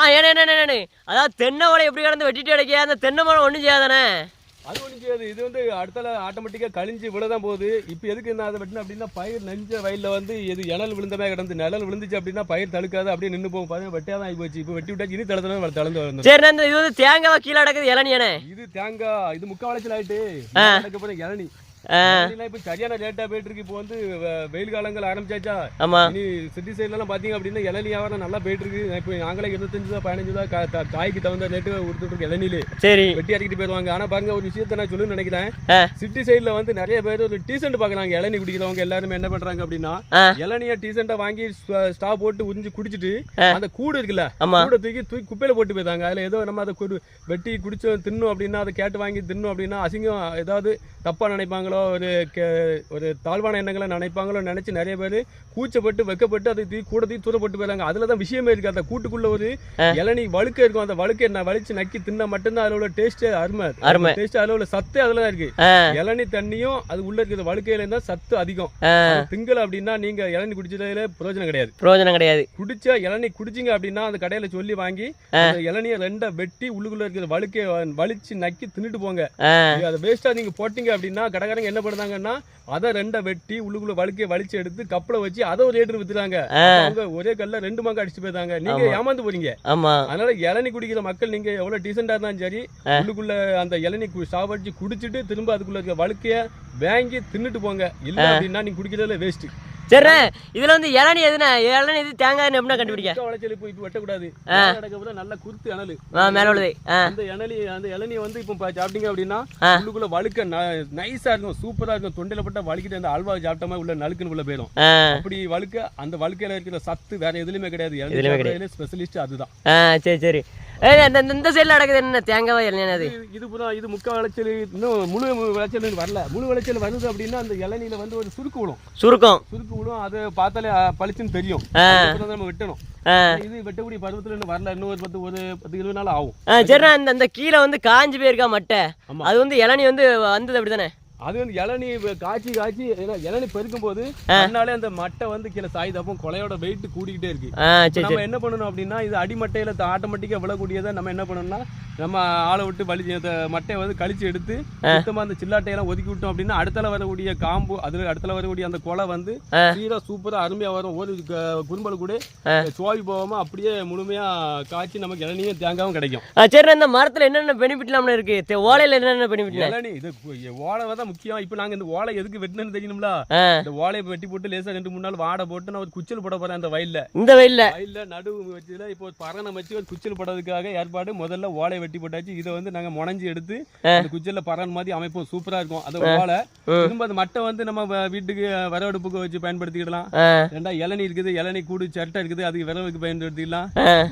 ஆ என்ன அதாவது தென்னை மரம் எப்படி கிடந்து வெட்டிட்டு அந்த தென்னை மரம் ஒன்றும் செய்யாதானே? அது ஒன்றும் செய்யாது. இது வந்து அடுத்தால ஆட்டோமேட்டிக்காக கழிஞ்சு விழதான் போகுது. இப்போ எதுக்கு நான் அதை வெட்டினேன் அப்படின்னா பயிர் நெஞ்ச வயலில் வந்து இது இணல் விழுந்தமே கிடந்து நிழல் விழுந்துச்சு அப்படின்னா பயிர் தடுக்காது அப்படியே நின்று போகும். பாருங்க வெட்டியாக தான் ஆகி போச்சு. இப்போ வெட்டி விட்டாச்சு இனி தளத்துல தளர்ந்து இது வந்து தேங்காய் கீழே அடக்குது இளநியானே இது தேங்காய் இது முக்கால் வளச்சல் ஆயிட்டு அதுக்கப்புறம் இளநி. இப்போ சரியான போயிட்டு இருக்கு. இப்போ வந்து வெயில் காலங்கள் ஆரம்பிச்சாச்சா? ஆமா. இனி சிட்டி சைட்லலாம் பார்த்தீங்க அப்படின்னா இளநி வியாபாரம் நல்லா போயிட்டு இருக்கு. இப்போ நாங்களே இருபத்தஞ்சு ரூபா பதினஞ்சு ரூபா காய்க்கு தகுந்த ரேட்டு கொடுத்துட்டு இருக்கு இளநிலே. சரி. வெட்டி ஆனா பாருங்க ஒரு விஷயத்த நான் நினைக்கிறேன். சிட்டி சைடுல வந்து நிறைய பேர் ஒரு டீசென்ட் பாக்குறாங்க இளநி குடிக்கிறவங்க எல்லாருமே என்ன பண்றாங்க அப்படின்னா. இளநிய டீசெண்டா வாங்கி ஸ்டா போட்டு உறிஞ்சு குடிச்சிட்டு அந்த கூடு இருக்குல்ல கூட தூக்கி தூக்கி குப்பையில போட்டு போயிருந்தாங்க அதுல ஏதோ நம்ம அதை வெட்டி குடிச்சோம் தின்னும் அப்படின்னா அதை கேட்டு வாங்கி தின்னும் அப்படின்னா அசிங்கம் ஏதாவது தப்பா நினைப்பாங்களோ ஒரு ஒரு தாழ்வான எண்ணங்களை நினைப்பாங்களோ நினைச்சு நிறைய பேர் கூச்சப்பட்டு வெக்கப்பட்டு அதை தூக்கி கூட தூக்கி தூர போட்டு போயிருந்தாங்க அதுல தான் விஷயமே இருக்கு. அந்த கூட்டுக்குள்ள ஒரு இளநி வழுக்க இருக்கும். அந்த வழுக்க என்ன வலிச்சு நக்கி தின்னா மட்டும்தான் அதுல உள்ள டேஸ்ட் அருமை. அருமை. டேஸ்ட் அதுல உள்ள சத்தே அதுல தான் இருக்கு. ஆ. இளநி தண்ணியும் அது உள்ள இருக்கிற வழுக்கையில இருந்தா சத்து அதிகம். ஆ. திங்கல் அப்படின்னா நீங்க இளநி குடிச்சதுல பிரயோஜனம் கிடையாது. பிரயோஜனம் கிடையாது. குடிச்சா இளநீ குடிச்சிங்க அப்படின்னா அந்த கடையில சொல்லி வாங்கி இளநிய ரெண்டா வெட்டி உள்ளுக்குள்ள இருக்கிற வழுக்கை வலிச்சு நக்கி தின்னுட்டு போங்க. அதை வேஸ்டா நீங்க போட்டீங்க அப்படின்னா கடைக்காரங்க என்ன பண்ணுறாங்கன்னா அதை ரெண்டா வெட்டி உள்ளுக்குள்ள வழுக்கைய வலிச்சு எடுத்து கப்பல வச்சு அதை ஒரு ரேட்டு வித்துறாங்க. அவங்க ஒரே கல்ல ரெண்டு மாங்க அடிச்சு போயிருந்தாங்க நீங்க ஏமாந்து போறீங்க. ஆமா. அதனால இளநீ குடிக்கிற மக்கள் நீங்க எவ்வளவு டீசெண்டா இருந்தாலும் சரி உள்ளுக்குள்ள அந்த இளநீ சாவடிச்சு குடிச்சிட்டு திரும்ப அதுக்குள்ள இருக்க வழுக்கைய வாங்கி தின்னுட்டு போங்க. இல்ல அப்படின்னா நீங்க குடிக்கிறதுல வேஸ்ட் சரிண்ணே இதுல வந்து இளநி எதுனா இளநி இது தேங்காய் எப்படின்னா கண்டுபிடிக்க. வளைச்சல் இப்போ இப்போ வெட்டக்கூடாது. நடக்கப்போ நல்லா குருத்து ஆ மேல உள்ளது. அந்த இளநி அந்த இளநியை வந்து இப்போ சாப்பிட்டீங்க அப்படின்னா. உள்ளுக்குள்ள வழுக்க நைஸா இருக்கும் சூப்பரா இருக்கும். தொண்டையில பட்ட வலிக்கிட்டு அந்த அல்வா சாப்பிட்டோமா உள்ள நலுக்குன்னு உள்ள போயிடும். அப்படி வழுக்க அந்த வழுக்கையில இருக்கிற சத்து வேற எதுலயுமே கிடையாது. இளநி ஸ்பெஷலிஸ்ட் அதுதான். சரி சரி. இந்த சைடில் நடக்குது என்ன? தேங்காய் இளநி அது இது- இது பூரா இது முக்கால் விளைச்சல் இன்னும் முழு விளைச்சல் வரல. முழு விளைச்சல் வருது அப்படின்னா அந்த இளநியில வந்து ஒரு சுருக்கு விழும் சுருக்கம். சுருக்கு விழும் அதை பார்த்தாலே பளிச்சுன்னு தெரியும். நம்ம வெட்டணும். இது வெட்டக்கூடிய பருவத்துல இன்னும் வரல. இன்னும் ஒரு பத்து ஒரு பத்து இருபது நாள் ஆகும். சரிண்ணா. இந்த இந்த கீழே வந்து காஞ்சு போயிருக்கா மட்டை. அது வந்து இளநி வந்து வந்தது அப்படிதானே? அது வந்து இளநீ காய்ச்சி காய்ச்சி இளநீ பெருக்கும் போது அதனாலே அந்த மட்டை வந்து கீழே சாயுது. அப்போ கொலையோட வெயிட் கூடிக்கிட்டே இருக்கு. சரி நம்ம சரி. என்ன பண்ணணும் அப்படின்னா இது அடிமட்டையில ஆட்டோமேட்டிக்காக விழக்கூடியதை நம்ம என்ன பண்ணணும்னா நம்ம ஆளை விட்டு வலி மட்டையை வந்து கழிச்சு எடுத்து சுத்தமா அந்த சில்லாட்டையெல்லாம் ஒதுக்கி விட்டோம் அப்படின்னா அடுத்தல வரக்கூடிய காம்பு அதுல அடுத்தல வரக்கூடிய அந்த கொலை வந்து. சீரா சூப்பரா அருமையா வரும். ஒரு குறும்பல் கூட சோவி போகாம அப்படியே முழுமையா காய்ச்சி நமக்கு இளநியும் தேங்காவும் கிடைக்கும். சரிண்ணா இந்த மரத்தில் என்னென்ன பெனிஃபிட்லாம் இருக்கு? ஓலையில என்னென்ன பெனிஃபிட்ல இளநீ இது ஓலை தான் முக்கியம். இப்போ நாங்க இந்த ஓலை எதுக்கு வெட்டணும்னு தெரியணும்ல இந்த ஓலையை வெட்டி போட்டு லேசா ரெண்டு மூணு நாள் வாடை போட்டு நான் ஒரு குச்சல் போட போறேன் அந்த வயல்ல. இந்த வெயில்ல. வயல்ல நடுவு வச்சதுல இப்போ பரணம் வச்சு ஒரு குச்சல் போடுறதுக்காக ஏற்பாடு முதல்ல ஓலையை வெட்டி போட்டாச்சு. இதை வந்து நாங்க முனைஞ்சு எடுத்து அந்த குச்சல்ல பரண் மாதிரி அமைப்போம். சூப்பரா இருக்கும். அந்த ஓலை. திரும்ப அந்த மட்டை வந்து நம்ம வீட்டுக்கு வரவடுப்புக்கு வச்சு பயன்படுத்திக்கிடலாம். ஆ. ரெண்டா இளநீ இருக்குது. இளநீ கூடு சட்டை இருக்குது. அதுக்கு விரவுக்கு பயன்படுத்திக்கலாம்.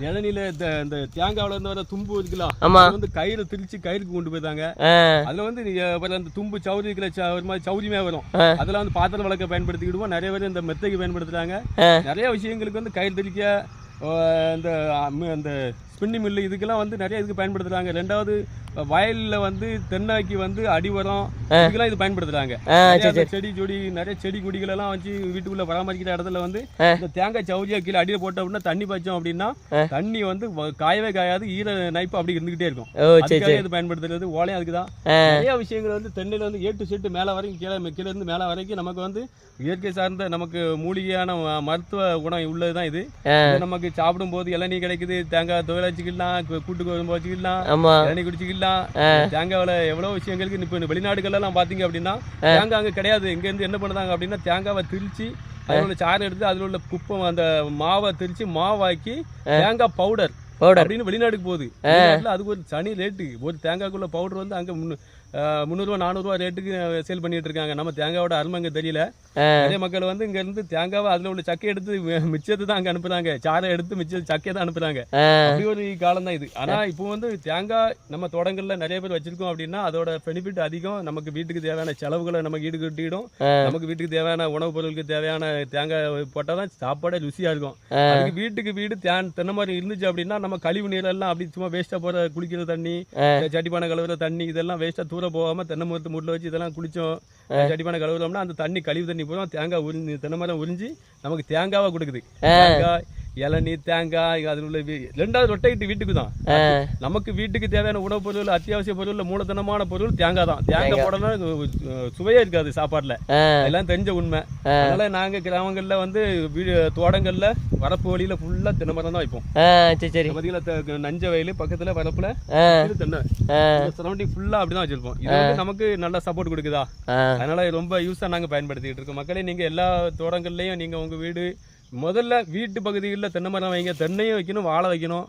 இளநீல இந்த தேங்காவுல இருந்து வர தும்பு இருக்குல்ல வந்து கயிறு திரிச்சு கயிறுக்கு கொண்டு போயிருந்தாங்க ஆ. அதுல வந்து அந்த தும்பு சௌரி இருக்கிற ஒரு மாதிரி சௌரியமே வரும். அதெல்லாம் வந்து பாத்திரம் விளக்க பயன்படுத்திக்கிடுவோம் நிறைய பேர் இந்த மெத்தைக்கு பயன்படுத்துறாங்க. நிறைய விஷயங்களுக்கு வந்து கயிறு திரிக்க ஆ, இந்த அந்த ஸ்பின்னி மில்லு இதுக்கெல்லாம் வந்து நிறைய இதுக்கு பயன்படுத்துறாங்க. ரெண்டாவது வயல்ல வந்து தென்னைக்கு வந்து அடி உரம் இதுக்கெல்லாம் இது பயன்படுத்துறாங்க. செடி கொடி நிறைய செடி கொடிகள் எல்லாம் வச்சு வீட்டுக்குள்ள பராமரிக்கிற இடத்துல வந்து. இந்த தேங்காய் சௌரியா கீழே அடியில போட்டோம் அப்படின்னா தண்ணி பாய்ச்சோம் அப்படின்னா. தண்ணி வந்து காயவே காயாது ஈர நைப்பு அப்படி இருந்துகிட்டே இருக்கும். அதுக்காக இது பயன்படுத்துறது ஓலையும் அதுக்கு தான் ஆ. நிறைய விஷயங்கள் வந்து தென்னையில வந்து ஏட்டு செட்டு மேலே வரைக்கும் கீழே கீழே இருந்து மேலே வரைக்கும் நமக்கு வந்து இயற்கை சார்ந்த நமக்கு மூலிகையான மருத்துவ குணம் உள்ளது தான் இது. ஆ. இது நமக்கு சாப்பிடும் போது இளநீ கிடைக்குது தேங்காய் துவையல் வச்சுக்கலாம் கு- கூட்டுக்கு வரும்போது வச்சுக்கலாம் ஆமா. இளநீ குடிச்சிக்கலாம் தேங்காவில் எவ்வளோ விஷயங்களுக்கு இப்போ வெளிநாடுகள்லாம் பார்த்தீங்க அப்படின்னா தேங்காய் அங்கே கிடையாது. இங்கேருந்து என்ன பண்ணுறாங்க அப்படின்னா தேங்காவை திரிச்சு அதில் உள்ள சாறு எடுத்து அதில் உள்ள குப்பை அந்த மாவை திரிச்சு மாவாக்கி தேங்காய் பவுடர். பவுடர் அப்படின்னு வெளிநாட்டுக்கு போகுது. அதுக்கு ஒரு தனி ரேட்டு ஒரு தேங்காய்க்குள்ள பவுடர் வந்து அங்க முந்நூறுவா நானூறுவா ரேட்டுக்கு சேல் பண்ணிட்டு இருக்காங்க. நம்ம தேங்காயோட அருமை அங்க தெரியல. நிறைய மக்கள் வந்து இங்க இருந்து தேங்காவை அதுல உள்ள சக்கையை எடுத்து மிச்சத்தை தான் அங்க அனுப்புறாங்க. சாரை எடுத்து மிச்ச சக்கையை தான் அனுப்புறாங்க. அப்படி ஒரு காலம் தான் இது. ஆனா இப்போ வந்து தேங்காய் நம்ம தோட்டங்கள்ல நிறைய பேர் வச்சிருக்கோம் அப்படின்னா அதோட பெனிஃபிட் அதிகம். நமக்கு வீட்டுக்கு தேவையான செலவுகளை நமக்கு ஈடுகட்டிடும். நமக்கு வீட்டுக்கு தேவையான உணவுப் பொருளுக்கு தேவையான தேங்காய் போட்டால் தான் சாப்பாடே ருசியா இருக்கும். அதுக்கு வீட்டுக்கு வீடு தேன் தென்னை மரம் இருந்துச்சு அப்படின்னா நம்ம கழிவு நீரெல்லாம் அப்படி சும்மா வேஸ்ட்டாக போகிற குளிக்கிற தண்ணி சட்டிப்பானை கழுவுற தண்ணி இதெல்லாம் வேஸ்ட்டாக தூர போகாம தென்னை மரத்து முட்டில் வச்சு இதெல்லாம் குளிச்சோம். சட்டிப்பானை கழுவுறோம்னா அந்த தண்ணி கழிவு தண்ணி போதும் தேங்காய் உறிஞ்சி தென்னை மரம் உறிஞ்சி நமக்கு தேங்காவாக கொடுக்குது. தேங்காய் இளநீ தேங்காய் அதில் உள்ள ரெண்டாவது ரொட்டைட்டு வீட்டுக்கு தான் நமக்கு வீட்டுக்கு தேவையான உணவுப் பொருள் அத்தியாவசிய பொருள் மூலதனமான பொருள் தேங்காய் தான். தேங்காய் போடலாம் சுவையே இருக்காது சாப்பாட்டுல. ஆ. எல்லாம் தெரிஞ்ச உண்மை. அதனால நாங்க கிராமங்கள்ல வந்து வீடு தோட்டங்கள்ல வரப்பு வழியில ஃபுல்லா தென்னை மரம் தான் வைப்போம். சரி பார்த்தீங்களா நஞ்ச வயல் பக்கத்துல வரப்புல தென்னை. சரௌண்டிங் ஃபுல்லா அப்படிதான் வச்சிருப்போம். இது வந்து நமக்கு நல்ல சப்போர்ட் கொடுக்குதா? அதனால ரொம்ப யூஸா நாங்க பயன்படுத்திட்டு இருக்கோம். மக்களே நீங்க எல்லா தோட்டங்கள்லயும் நீங்க உங்க வீடு முதல்ல வீட்டு பகுதிகளில் தென்னை மரம் வைங்க. தென்னையும் வைக்கணும் வாழை வைக்கணும்.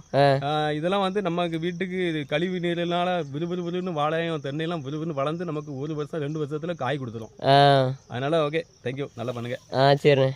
இதெல்லாம் வந்து நமக்கு வீட்டுக்கு கழிவு நீரினால விறுவிறு விறுன்னு வாழையும் தென்னையெல்லாம் விறுவிறுன்னு வளர்ந்து நமக்கு ஒரு வருஷம் ரெண்டு வருஷத்துல காய் கொடுத்துரும். அதனால ஓகே தேங்க்யூ நல்லா பண்ணுங்க. ஆ சரிண்ணே.